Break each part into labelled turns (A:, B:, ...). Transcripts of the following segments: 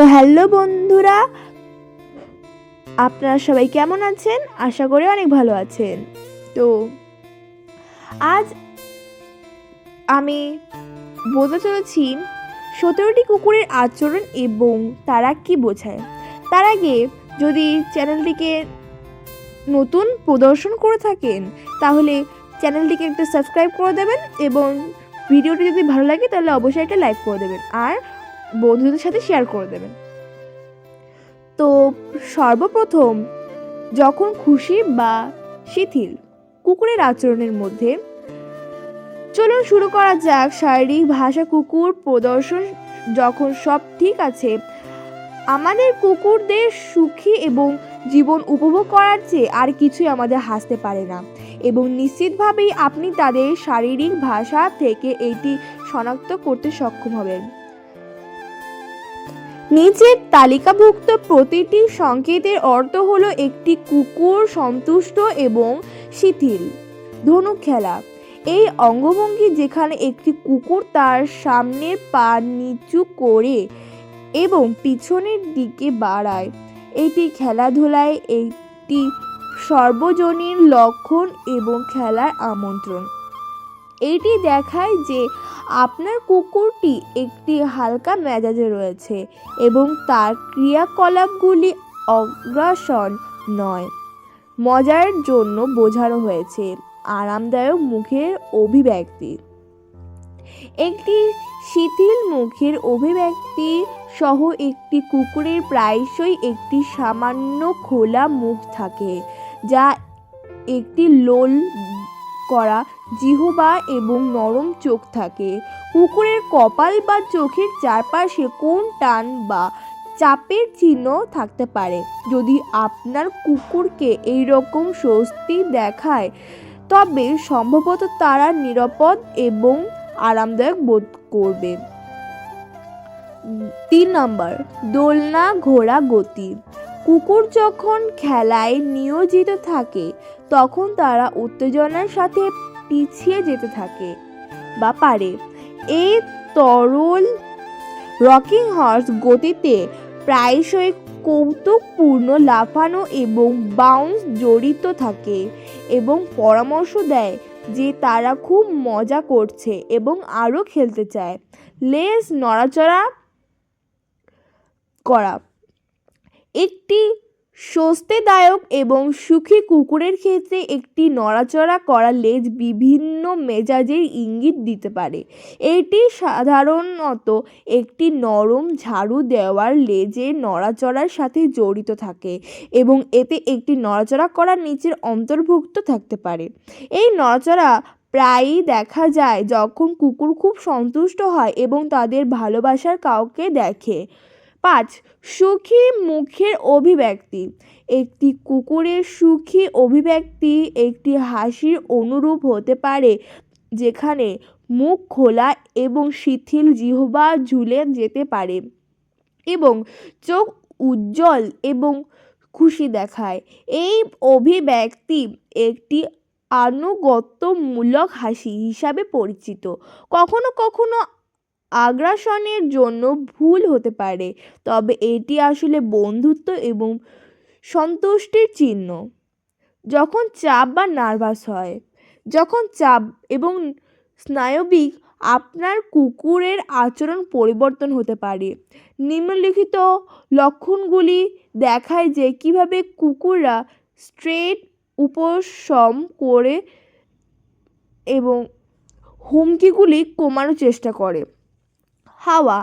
A: তো হ্যালো বন্ধুরা, আপনারা সবাই কেমন আছেন? আশা করি অনেক ভালো আছেন। তো আজ আমি বলতে চলেছি সতেরোটি কুকুরের আচরণ এবং তারা কি বোঝায়। তার আগে যদি চ্যানেলটিকে নতুন প্রদর্শন করে থাকেন, তাহলে চ্যানেলটিকে একটু সাবস্ক্রাইব করে দেবেন এবং ভিডিওটি যদি ভালো লাগে, তাহলে অবশ্যই একটা লাইক করে দেবেন। আর বন্ধুদের সাথে শেয়ার করে দেবেন। তো সর্বপ্রথম যখন খুশি বা শিথিল কুকুরের আচরণের মধ্যে, চলুন শুরু করা যাক শারীরিক ভাষা কুকুর প্রদর্শন যখন সব ঠিক আছে, আমাদের কুকুরদের সুখী এবং জীবন উপভোগ করার চেয়ে আর কিছুই আমাদের হাসতে পারে না। এবং নিশ্চিতভাবেই আপনি তাদের শারীরিক ভাষা থেকে এটি শনাক্ত করতে সক্ষম হবেন। নিচের তালিকাভুক্ত প্রতিটি সংকেতের অর্থ হলো একটি কুকুর সন্তুষ্ট এবং শিথিল। ধনুক খেলা। এই অঙ্গভঙ্গি যেখানে একটি কুকুর তার সামনের পা নিচু করে এবং পিছনের দিকে বাড়ায়, এটি খেলাধুলায় একটি সর্বজনীন লক্ষণ এবং খেলার আমন্ত্রণ। এটি দেখায় যে আপনার কুকুরটি একটি হালকা মেজাজে রয়েছে এবং তার ক্রিয়াকলাপগুলি অগ্রাসন নয়। মজার জন্য বোঝানো হয়েছে আরামদায়ক মুখের অভিব্যক্তি। একটি শিথিল মুখের অভিব্যক্তি সহ একটি কুকুরের প্রায়শই একটি সামান্য খোলা মুখ থাকে, যা একটি লোল করা জিহবা এবং নরম চোখ থাকে। কুকুরের কপাল বা চোখের চারপাশে কোন টান বা চাপের চিহ্ন থাকতে পারে? যদি আপনার কুকুরকে এই রকম স্বস্তি দেখায়, তবে সম্ভবত তারা নিরাপদ এবং আরামদায়ক বোধ করবে। তিন নম্বর, দোলনা ঘোড়া গতি। কুকুর যখন খেলায় নিয়োজিত থাকে, তখন তারা উত্তেজনার সাথে পিছিয়ে যেতে থাকে। বা পারে এই তরল রকিং হর্স গতিতে প্রায়শই কৌতুকপূর্ণ লাফানো এবং বাউন্স জড়িত থাকে এবং পরামর্শ দেয় যে তারা খুব মজা করছে এবং আরও খেলতে চায়। লেস নড়াচড়া করা। একটি স্বস্তিদায়ক এবং সুখী কুকুরের ক্ষেত্রে একটি নড়াচড়া করা লেজ বিভিন্ন মেজাজের ইঙ্গিত দিতে পারে। এটি সাধারণত একটি নরম ঝাড়ু দেওয়ার লেজে নড়াচড়ার সাথে জড়িত থাকে এবং এতে একটি নড়াচড়া করা নিচের অন্তর্ভুক্ত থাকতে পারে। এই নড়াচড়া প্রায়ই দেখা যায় যখন কুকুর খুব সন্তুষ্ট হয় এবং তাদের ভালোবাসার কাউকে দেখে। পাঁচ, সুখী মুখের অভিব্যক্তি। একটি কুকুরের সুখী অভিব্যক্তি একটি হাসির অনুরূপ হতে পারে, যেখানে মুখ খোলা এবং শিথিল জিহ্বা ঝুলে যেতে পারে এবং চোখ উজ্জ্বল এবং খুশি দেখায়। এই অভিব্যক্তি একটি আনুগত্যমূলক হাসি হিসাবে পরিচিত। কখনো কখনো আগ্রাসনের জন্য ভুল হতে পারে। তবে এটি আসলে বন্ধুত্ব এবং সন্তুষ্টির চিহ্ন। যখন চাপ বা নার্ভাস হয়, যখন চাপ এবং স্নায়বিক আপনার কুকুরের আচরণ পরিবর্তন হতে পারে। নিম্নলিখিত লক্ষণগুলি দেখায় যে কীভাবে কুকুররা স্ট্রেট উপশম করে এবং হুমকিগুলি কমানোর চেষ্টা করে। হাওয়া।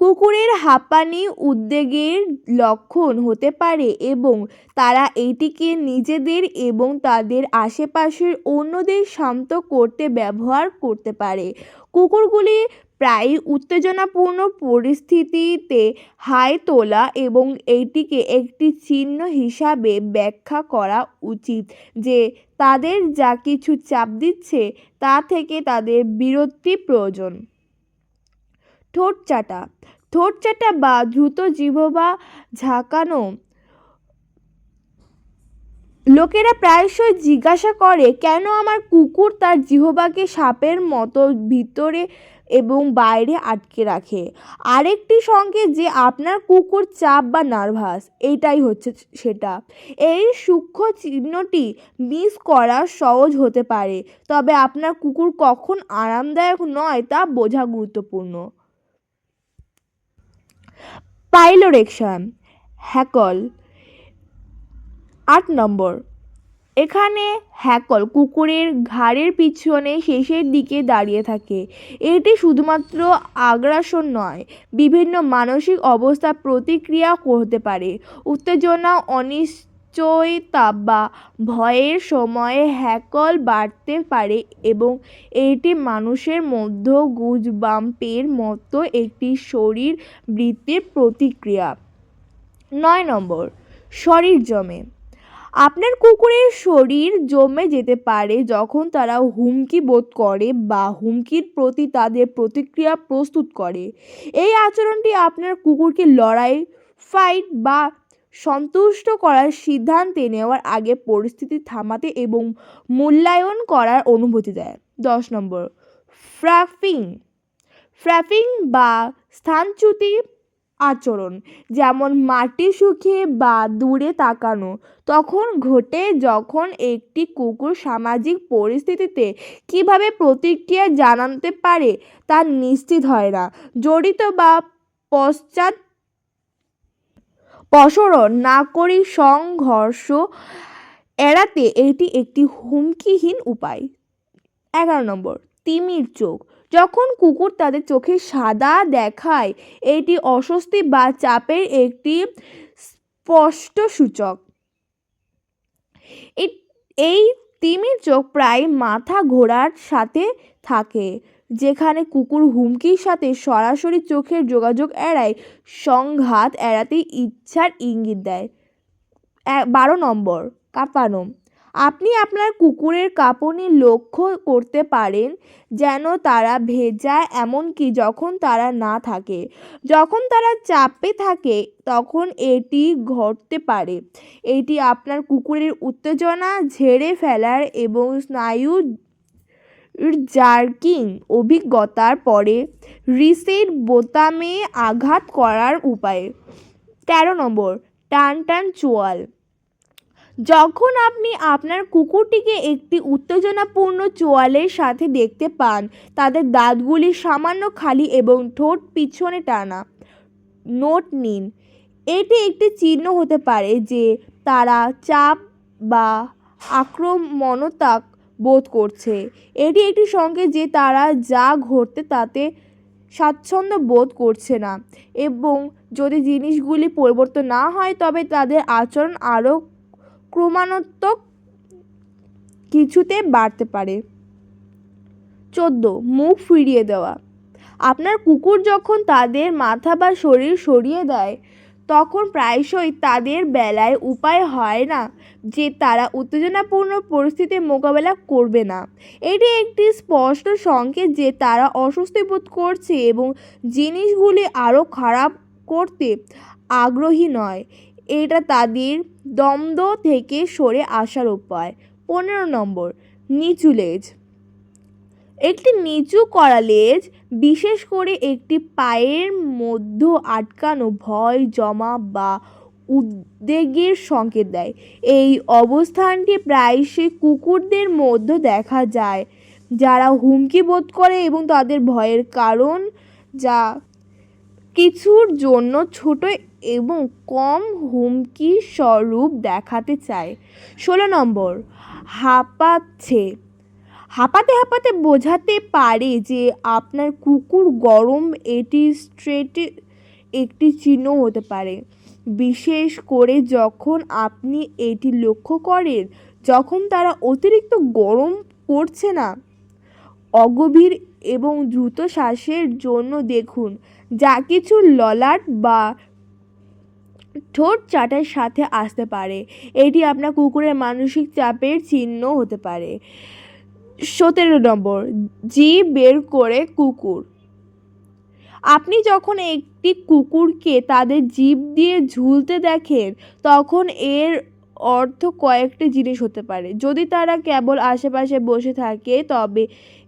A: কুকুরের হাঁপানি উদ্বেগের লক্ষণ হতে পারে এবং তারা এটিকে নিজেদের এবং তাদের আশেপাশের অন্যদের শান্ত করতে ব্যবহার করতে পারে। কুকুরগুলি প্রায়ই উত্তেজনাপূর্ণ পরিস্থিতিতে হাই তোলা এবং এটিকে একটি চিহ্ন হিসাবে ব্যাখ্যা করা উচিত যে তাদের যা কিছু চাপ দিচ্ছে তা থেকে তাদের বিরতি প্রয়োজন। ঠোঁট চাটা। ঠোঁট চাটা বা দ্রুত জিহ্বা ঝাঁকানো। লোকেরা প্রায়শই জিজ্ঞাসা করে, কেন আমার কুকুর তার জিহবাকে সাপের মতো ভিতরে এবং বাইরে আটকে রাখে? আরেকটি সঙ্গে যে, আপনার কুকুর চাপ বা নার্ভাস। এইটাই হচ্ছে সেটা। এই সূক্ষ্ম চিহ্নটি মিস করা সহজ হতে পারে, তবে আপনার কুকুর কখন আরামদায়ক নয় তা বোঝা গুরুত্বপূর্ণ। Piloerection, hackle. আট নম্বর। এখানে হ্যাকল কুকুরের ঘাড়ের পিছনে শেষের দিকে দাঁড়িয়ে থাকে। এটি শুধুমাত্র আগ্রাসন নয়, বিভিন্ন মানসিক অবস্থা প্রতিক্রিয়া করতে পারে। উত্তেজনা অনিশ্চয়তা বা ভয়ের সময়ে হ্যাকল বাড়তে পারে এবং এটি মানুষের মধ্যে গুজবাম্পের মতো একটি শরীর বৃত্তির প্রতিক্রিয়া। নয় নম্বর, শরীর জমে। আপনার কুকুরের শরীর জমে যেতে পারে যখন তারা হুমকি বোধ করে বা হুমকির প্রতি তাদের প্রতিক্রিয়া প্রস্তুত করে। এই আচরণটি আপনার কুকুরকে লড়াই ফাইট বা সন্তুষ্ট করার সিদ্ধান্তে নেওয়ার আগে পরিস্থিতি থামাতে এবং মূল্যায়ন করার অনুমতি দেয়। দশ নম্বর, ফ্র্যাফিং। ফ্র্যাফিং বা স্থানচ্যুতি আচরণ, যেমন মাটি শুকিয়ে বা দূরে তাকানো, তখন ঘটে যখন একটি কুকুর সামাজিক পরিস্থিতিতে কীভাবে প্রতিক্রিয়া জানাতে পারে তা নিশ্চিত হয় না। জড়িত বা পশ্চাৎ প্রসরণ নাগরিক সংঘর্ষ এড়াতে এটি একটি হুমকিহীন উপায়। এগারো নম্বর, তিমির চোখ। যখন কুকুর তাদের চোখে সাদা দেখায়, এটি অস্বস্তি বা চাপের একটি স্পষ্ট সূচক। এই তিমির চোখ প্রায় মাথা ঘোরার সাথে থাকে। যেখানে কুকুর হুমকির সাথে সরাসরি চোখের যোগাযোগ এড়ায়, সংঘাত এড়াতে ইচ্ছার ইঙ্গিত দেয়। বারো নম্বর, কাঁপানো। আপনি আপনার কুকুরের কাঁপুনি লক্ষ্য করতে পারেন যেন তারা ভেজা এমনকি যখন তারা না থাকে। যখন তারা চাপে থাকে, তখন এটি ঘটতে পারে। এটি আপনার কুকুরের উত্তেজনা ঝেড়ে ফেলার এবং স্নায়ু জার্কিং অভিজ্ঞতার পরে রিসেট বোতামে আঘাত করার উপায়। তেরো নম্বর, টান টান চোয়াল। যখন আপনি আপনার কুকুরটিকে একটি উত্তেজনাপূর্ণ চোয়ালের সাথে দেখতে পান, তাদের দাঁতগুলি সামান্য খালি এবং ঠোঁট পিছনে টানা। নোট নিন, এটি একটি চিহ্ন হতে পারে যে তারা চাপ বা আক্রমণতাক বোধ করছে। এটি একটি সংকেত যে তারা যা ঘটতে তাতে স্বাচ্ছন্দ্য বোধ করছে না। এবং যদি জিনিসগুলি পরিবর্তন না হয়, তবে তাদের আচরণ আরও ক্রমান্বতক কিছুতে বাড়তে পারে। চোদ্দ, মুখ ফিরিয়ে দেওয়া। আপনার কুকুর যখন তাদের মাথা বা শরীর সরিয়ে দেয় তখন প্রায়শই তাদের বেলায় উপায় হয় না যে তারা উত্তেজনাপূর্ণ পরিস্থিতি মোকাবেলা করবে না। এটি একটি স্পষ্ট সংকেত যে তারা অস্বস্তি বোধ করছে এবং জিনিসগুলি আরও খারাপ করতে আগ্রহী নয়। এটা তাদের দ্বন্দ্ব থেকে সরে আসার উপায়। পনেরো নম্বর, নিচু লেজ। একটি নিচু করা লেজ বিশেষ করে একটি পায়ের মধ্য আটকানো ভয় জমা বা উদ্বেগের সংকেত দেয়। এই অবস্থানটি প্রায়শই কুকুরদের মধ্যে দেখা যায়, যারা হুমকি বোধ করে এবং তাদের ভয়ের কারণ যা কিছুর জন্য ছোট এবং কম হুমকি স্বরূপ দেখাতে চায়। ষোলো নম্বর, হাঁপাচ্ছে। হাঁপাতে হাঁপাতে বোঝাতে পারে যে আপনার কুকুর গরম এটি স্ট্রেট একটি চিহ্ন হতে পারে। বিশেষ করে যখন আপনি এটি লক্ষ্য করেন, যখন তারা অতিরিক্ত গরম করছে না। অগভীর এবং দ্রুত শ্বাসের জন্য দেখুন, যা কিছু ললাট বা ঠোঁট চাটার সাথে আসতে পারে। এটি আপনার কুকুরের মানসিক চাপের চিহ্ন হতে পারে। সতেরো নম্বর জিভ বের করে কুকুর। আপনি যখন একটি কুকুরকে তাদের জিভ দিয়ে ঝুলতে দেখেন, তখন এর অর্থ কয়েকটি জিনিস হতে পারে। যদি তারা কেবল আশেপাশে বসে থাকে, তবে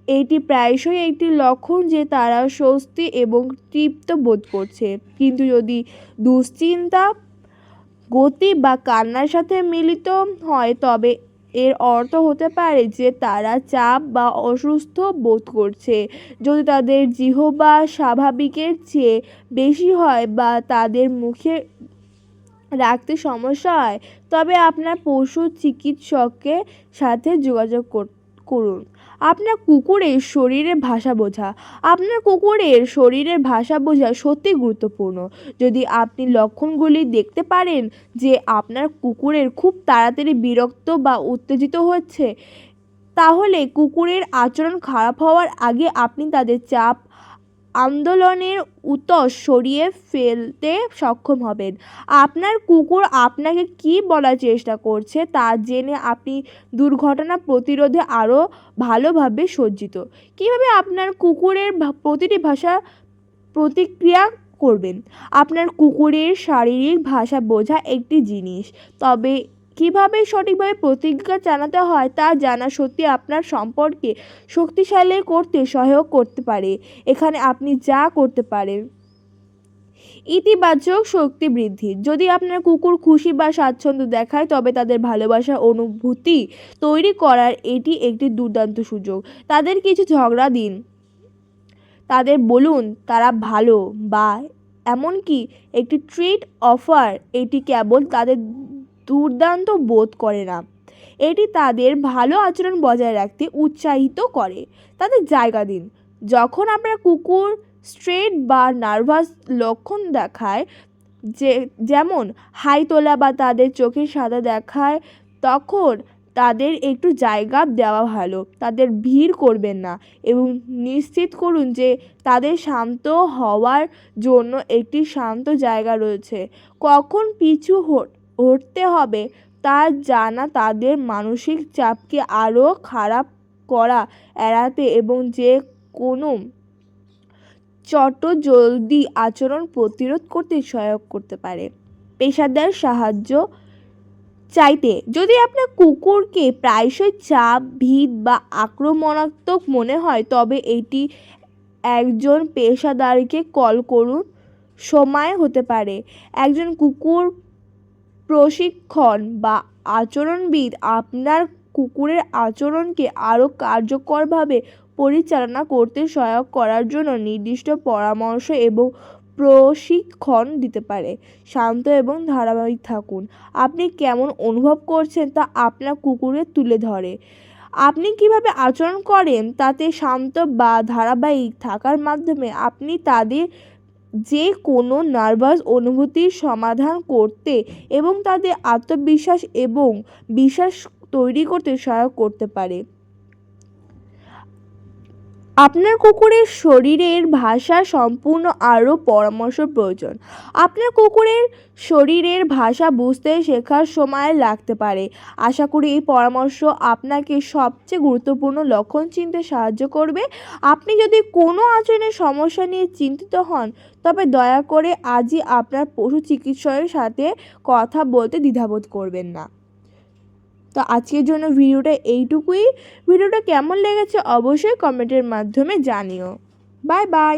A: এটি প্রায়শই একটি লক্ষণ যে তারা স্বস্তি এবং তৃপ্ত বোধ করছে। কিন্তু যদি দুশ্চিন্তা, গতি বা কান্নার সাথে মিলিত হয়, তবে এর অর্থ হতে পারে যে তারা চাপ বা অসুস্থ বোধ করছে। যদি তাদের জিহ বা স্বাভাবিকের চেয়ে বেশি হয় বা তাদের মুখে রাখতে সমস্যা হয়, তবে আপনার পশু চিকিৎসকের সাথে যোগাযোগ কর- করুন। আপনার কুকুরের শরীরের ভাষা বোঝা, আপনার কুকুরের শরীরের ভাষা বোঝা সত্যি গুরুত্বপূর্ণ। যদি আপনি লক্ষণগুলি দেখতে পারেন যে আপনার কুকুরের খুব তাড়াতাড়ি বিরক্ত বা উত্তেজিত হচ্ছে, তাহলে কুকুরের আচরণ খারাপ হওয়ার আগে আপনি তাদের চাপ আন্দোলনের উতস সরিয়ে ফেলতে সক্ষম হবেন। আপনার কুকুর আপনাকে কী বলার চেষ্টা করছে তা জেনে আপনি দুর্ঘটনা প্রতিরোধে আরও ভালোভাবে সজ্জিত। কীভাবে আপনার কুকুরের প্রতিটি ভাষা প্রতিক্রিয়া করবেন? আপনার কুকুরের শারীরিক ভাষা বোঝা একটি জিনিস, তবে কীভাবে সঠিকভাবে প্রতিজ্ঞা জানাতে হয় তা জানা সত্যি আপনার সম্পর্কে শক্তিশালী করতে, সহায়ক করতে পারে। এখানে আপনি যা করতে পারেন। ইতিবাচক শক্তি বৃদ্ধি। যদি আপনার কুকুর খুশি বা স্বাচ্ছন্দ্য দেখায়, তবে তাদের ভালোবাসার অনুভূতি তৈরি করার এটি একটি দুর্দান্ত সুযোগ। তাদের কিছু ঝগড়া দিন। তাদের বলুন, তারা ভালো বা এমনকি একটি ট্রিট অফার এটি কেবল তাদের দুর্দান্ত বোধ করে না। এটি তাদের ভালো আচরণ বজায় রাখতে উৎসাহিত করে। তাদের জায়গা দিন। যখন আপনার কুকুর, স্ট্রেট বা নার্ভাস লক্ষণ দেখায়, যে, যেমন হাই তোলা বা তাদের চোখে সাদা দেখায়, তখন তাদের একটু জায়গা দেওয়া ভালো। তাদের ভিড় করবেন না এবং নিশ্চিত করুন যে তাদের শান্ত হওয়ার জন্য একটি শান্ত জায়গা রয়েছে। কখন পিছু হটতে হবে। তা জানা তাদের মানসিক চাপকে আরও খারাপ করা, এড়াতে এবং যে কোনো চট জলদি আচরণ প্রতিরোধ করতে সহায়ক করতে পারে। পেশাদার সাহায্য চাইতে। যদি আপনার কুকুরকে প্রায়শই চাপ, ভিত বা আক্রমণাত্মক মনে হয়, তবে এটি একজন পেশাদারকে কল করুন। সময় হতে পারে। একজন কুকুর প্রশিক্ষণ বা আচরণবিদ আপনার কুকুরের আচরণকে আরও কার্যকরভাবে পরিচালনা করতে সহায়ক করার জন্য নির্দিষ্ট পরামর্শ এবং প্রশিক্ষণ দিতে পারে। শান্ত এবং ধারাবাহিক থাকুন। আপনি কেমন অনুভব করছেন তা আপনার কুকুরে তুলে ধরে। আপনি কীভাবে আচরণ করেন তাতে শান্ত বা ধারাবাহিক থাকার মাধ্যমে আপনি তাদের যে কোনো নার্ভাস অনুভূতির সমাধান করতে এবং তাদের আত্মবিশ্বাস এবং বিশ্বাস তৈরি করতে সহায়ক করতে পারে। আপনার কুকুরের শরীরের ভাষা সম্পূর্ণ আরও পরামর্শ প্রয়োজন। আপনার কুকুরের শরীরের ভাষা বুঝতে শেখার সময় লাগতে পারে। আশা করি এই পরামর্শ আপনাকে সবচেয়ে গুরুত্বপূর্ণ লক্ষণ চিনতে সাহায্য করবে। আপনি যদি কোনো আচরণের সমস্যা নিয়ে চিন্তিত হন, তবে দয়া করে আজই আপনার পশু চিকিৎসকের সাথে কথা বলতে দ্বিধাবোধ করবেন না। তো আজকের জন্য ভিডিওটা এইটুকুই। ভিডিওটা কেমন লেগেছে অবশ্যই কমেন্টের মাধ্যমে জানিও। Bye bye.